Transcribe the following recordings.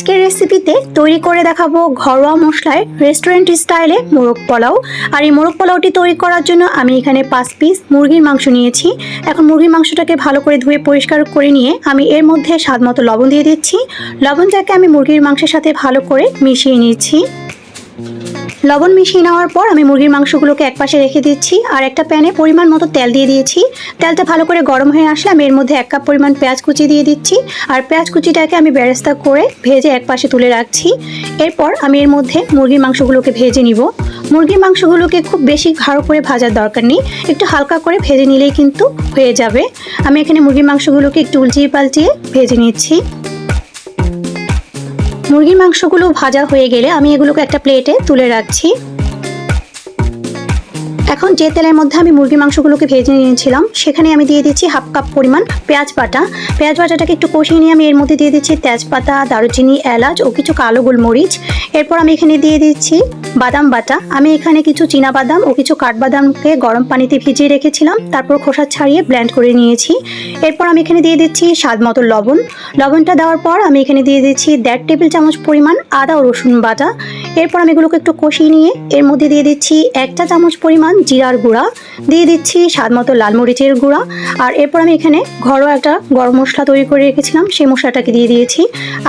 আজকের রেসিপিতে তৈরি করে দেখাবো ঘরোয়া মশলায় রেস্টুরেন্ট স্টাইলে মোরগ পোলাও। আর এই মোরগ পোলাওটি তৈরি করার জন্য আমি এখানে পাঁচ পিস মুরগির মাংস নিয়েছি। এখন মুরগির মাংসটাকে ভালো করে ধুয়ে পরিষ্কার করে নিয়ে আমি এর মধ্যে স্বাদ মতো লবণ দিয়ে দিচ্ছি। লবণটাকে আমি মুরগির মাংসের সাথে ভালো করে মিশিয়ে নিচ্ছি। লবণ মিশিয়ে নেওয়ার পর আমি মুরগির মাংসগুলোকে একপাশে রেখে দিচ্ছি আর একটা প্যানে পরিমাণ মতো তেল দিয়ে দিয়েছি। তেলটা ভালো করে গরম হয়ে আসলে আমি এর মধ্যে এক কাপ পরিমাণ পেঁয়াজ কুচি দিয়ে দিচ্ছি আর পেঁয়াজ কুচিটাকে আমি ব্যারেস্তা করে ভেজে একপাশে তুলে রাখছি। এরপর আমি এর মধ্যে মুরগির মাংসগুলোকে ভেজে নিব। মুরগির মাংসগুলোকে খুব বেশি ঘাড়ো করে ভাজার দরকার নেই। একটু হালকা করে ভেজে নিলেই কিন্তু হয়ে যাবে। আমি এখানে মুরগির মাংসগুলোকে একটু উলচিয়ে পাল্টিয়ে ভেজে নিচ্ছি। মুরগির মাংসগুলো ভাজা হয়ে গেলে আমি এগুলোকে একটা প্লেটে তুলে রাখছি। এখন যে তেলের মধ্যে আমি মুরগির মাংসগুলোকে ভেজে নিয়েছিলাম, সেখানে আমি দিয়ে দিচ্ছি হাফ কাপ পরিমাণ পেঁয়াজ বাটা। পেঁয়াজ বাটাটাকে একটু কষিয়ে নিয়ে আমি এর মধ্যে দিয়ে দিচ্ছি তেজপাতা, দারুচিনি, এলাচ ও কিছু কালো গোলমরিচ। এরপর আমি এখানে দিয়ে দিচ্ছি বাদাম বাটা। আমি এখানে কিছু চীনা বাদাম ও কিছু কাঠবাদামকে গরম পানিতে ভিজিয়ে রেখেছিলাম, তারপর খোসা ছাড়িয়ে ব্লেন্ড করে নিয়েছি। এরপর আমি এখানে দিয়ে দিচ্ছি স্বাদ মতো লবণ। লবণটা দেওয়ার পর আমি এখানে দিয়ে দিচ্ছি দেড় টেবিল চামচ পরিমাণ আদা ও রসুন বাটা। এরপর আমি এগুলোকে একটু কষিয়ে নিয়ে এর মধ্যে দিয়ে দিচ্ছি একটা চামচ পরিমাণ জিরার গুঁড়া। দিয়ে দিচ্ছি স্বাদ মতো লাল মরিচের গুঁড়া। আর এরপর আমি এখানে ঘরোয়া একটা গরম মশলা তৈরি করে রেখেছিলাম, সেই মশলাটাকে দিয়ে দিয়েছি।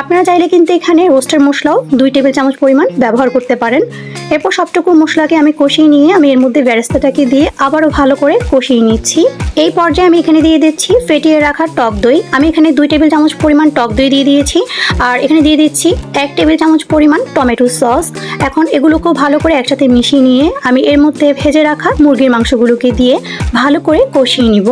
আপনারা চাইলে কিন্তু এখানে রোস্টার মশলাও দুই টেবিল চামচ পরিমাণ ব্যবহার করতে পারেন। এরপর সবটুকু মশলাকে আমি কষিয়ে নিয়ে আমি এর মধ্যে বেরেস্তাটাকে দিয়ে আবারও ভালো করে কষিয়ে নিচ্ছি। এই পর্যায়ে আমি এখানে দিয়ে দিচ্ছি ফেটিয়ে রাখা টক দই। আমি এখানে দুই টেবিল চামচ পরিমাণ টক দই দিয়ে দিয়েছি। আর এখানে দিয়ে দিচ্ছি এক টেবিল চামচ পরিমাণ টমেটো সস। এখন এগুলোকেও ভালো করে একসাথে মিশিয়ে নিয়ে আমি এর মধ্যে ভেজে রাখা মুরগির মাংসগুলোকে দিয়ে ভালো করে কষিয়ে নিব।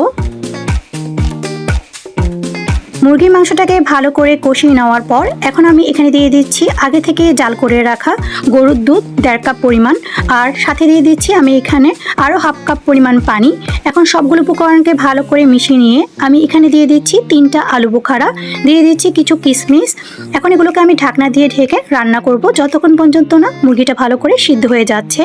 মুরগির মাংসটাকে ভালো করে কষিয়ে নেওয়ার পর এখন আমি এখানে দিয়ে দিচ্ছি আগে থেকে জাল করে রাখা গরুর দুধ দেড় কাপ পরিমাণ। আর সাথে দিয়ে দিচ্ছি আমি এখানে আরও হাফ কাপ পরিমাণ পানি। এখন সবগুলো উপকরণকে ভালো করে মিশিয়ে নিয়ে আমি এখানে দিয়ে দিচ্ছি তিনটা আলু বোখারা। দিয়ে দিচ্ছি কিছু কিশমিশ এখন এগুলোকে আমি ঢাকনা দিয়ে ঢেকে রান্না করব। যতক্ষণ পর্যন্ত না মুরগিটা ভালো করে সিদ্ধ হয়ে যাচ্ছে।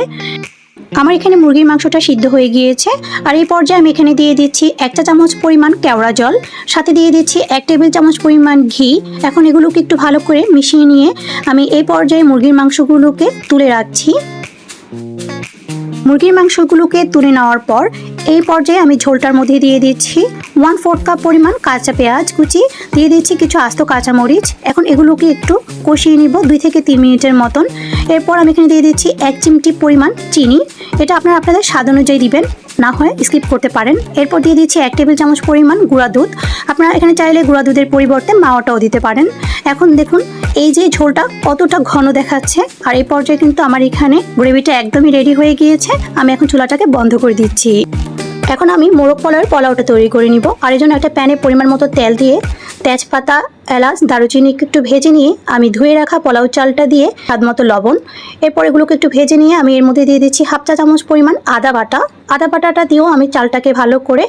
আমার এখানে মুরগির মাংসটা সিদ্ধ হয়ে গিয়েছে। আর এই পর্যায়ে আমি এখানে দিয়ে দিচ্ছি একটা চামচ পরিমাণ কেওড়া জল, সাথে দিয়ে দিচ্ছি এক টেবিল চামচ পরিমাণ ঘি। এখন এগুলোকে একটু ভালো করে মিশিয়ে নিয়ে আমি এই পর্যায়ে মুরগির মাংসগুলোকে তুলে রাখছি। মুরগির মাংসগুলোকে তুলে নেওয়ার পর এই পর্যায়ে আমি ঝোলটার মধ্যে দিয়ে দিচ্ছি ওয়ান ফোর্থ কাপ পরিমাণ কাঁচা পেঁয়াজ কুচি। দিয়ে দিচ্ছি কিছু আস্ত কাঁচামরিচ। এখন এগুলোকে একটু কষিয়ে নিব দুই থেকে তিন মিনিটের মতন। এরপর আমি এখানে দিয়ে দিচ্ছি এক চিমটি পরিমাণ চিনি। এটা আপনারা আপনাদের স্বাদ অনুযায়ী দিবেন, না হয় স্কিপ করতে পারেন। এরপর দিয়ে দিচ্ছি এক টেবিল চামচ পরিমাণ গুঁড়া দুধ। আপনারা এখানে চাইলে গুঁড়া দুধের পরিবর্তে মাওয়াটাও দিতে পারেন। এখন দেখুন, এই যে ঝোলটা কতটা ঘন দেখাচ্ছে। আর এই পর্যায়ে কিন্তু আমার এখানে গ্রেভিটা একদমই রেডি হয়ে গিয়েছে। আমি এখন চুলাটাকে বন্ধ করে দিচ্ছি। এখন আমি মোরগ পোলাওয়ের পোলাওটা তৈরি করে নিব। আর এই জন্য একটা প্যানে পরিমাণ মতো তেল দিয়ে তেজপাতা, এলাচ, দারুচিনি একটু ভেজে নিয়ে আমি ধুয়ে রাখা পোলাও চালটা দিয়ে স্বাদ মতো লবণ। এরপর এগুলোকে একটু ভেজে নিয়ে আমি এর মধ্যে দিয়ে দিচ্ছি হাফ চা চামচ পরিমাণ আদা বাটা। আদা বাটাটা দিয়েও আমি চালটাকে ভালো করে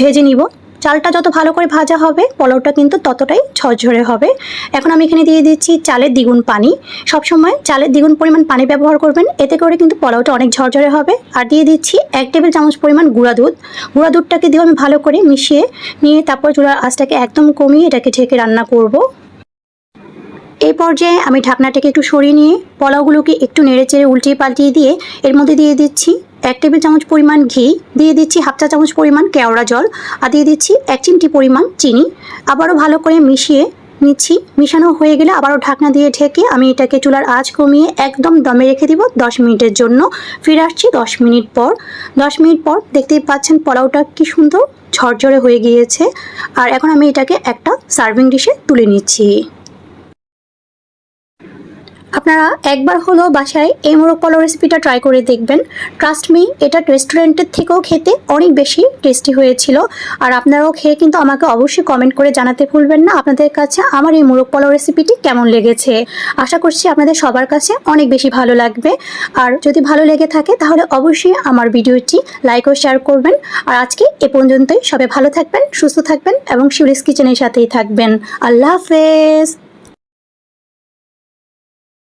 ভেজে নিব। চালটা যত ভালো করে ভাজা হবে, পোলাওটা কিন্তু ততটাই ঝরঝরে হবে। এখন আমি এখানে দিয়ে দিচ্ছি চালের দ্বিগুণ পানি। সবসময় চালের দ্বিগুণ পরিমাণ পানি ব্যবহার করবেন, এতে করে কিন্তু পোলাওটা অনেক ঝরঝরে হবে। আর দিয়ে দিচ্ছি এক টেবিল চামচ পরিমাণ গুঁড়া দুধ। গুঁড়া দুধটাকে দিয়ে আমি ভালো করে মিশিয়ে নিয়ে তারপর চুলার আঁচটাকে একদম কমিয়ে এটাকে ঢেকে রান্না করব। এই পর্যায়ে আমি ঢাকনাটাকে একটু সরিয়ে নিয়ে পোলাওগুলোকে একটু নেড়ে চেড়ে উল্টিয়ে পাল্টিয়ে দিয়ে এর মধ্যে দিয়ে দিচ্ছি এক টেবিল চামচ পরিমাণ ঘি, দিয়ে দিচ্ছি হাফ চা চামচ পরিমাণ কেওড়া জল, আর দিয়ে দিচ্ছি এক চিমটি পরিমাণ চিনি। আবারও ভালো করে মিশিয়ে নিচ্ছি। মিশানো হয়ে গেলে আবারও ঢাকনা দিয়ে ঢেকে আমি এটাকে চুলার আঁচ কমিয়ে একদম দমে রেখে দিব দশ মিনিটের জন্য। ফিরে আসছি দশ মিনিট পর। দশ মিনিট পর দেখতেই পাচ্ছেন পোলাওটা কি সুন্দর ঝরঝরে হয়ে গিয়েছে। আর এখন আমি এটাকে একটা সার্ভিং ডিশে তুলে নিচ্ছি। আপনারা একবার হলো বাসায় এই মোরগ পোলাও রেসিপিটা ট্রাই করে দেখবেন। ট্রাস্ট মি এটা রেস্টুরেন্টের থেকেও খেতে অনেক বেশি টেস্টি হয়েছিল। আর আপনারাও খেয়ে কিন্তু আমাকে অবশ্যই কমেন্ট করে জানাতে ভুলবেন না আপনাদের কাছে আমার এই মোরগ পোলাও রেসিপিটি কেমন লেগেছে। আশা করছি আপনাদের সবার কাছে অনেক বেশি ভালো লাগবে। আর যদি ভালো লেগে থাকে তাহলে অবশ্যই আমার ভিডিওটি লাইক ও শেয়ার করবেন। আর আজকে এ পর্যন্তই। সবাই ভালো থাকবেন, সুস্থ থাকবেন এবং শিউরিস কিচেনের সাথেই থাকবেন। আল্লাহ হাফেজ।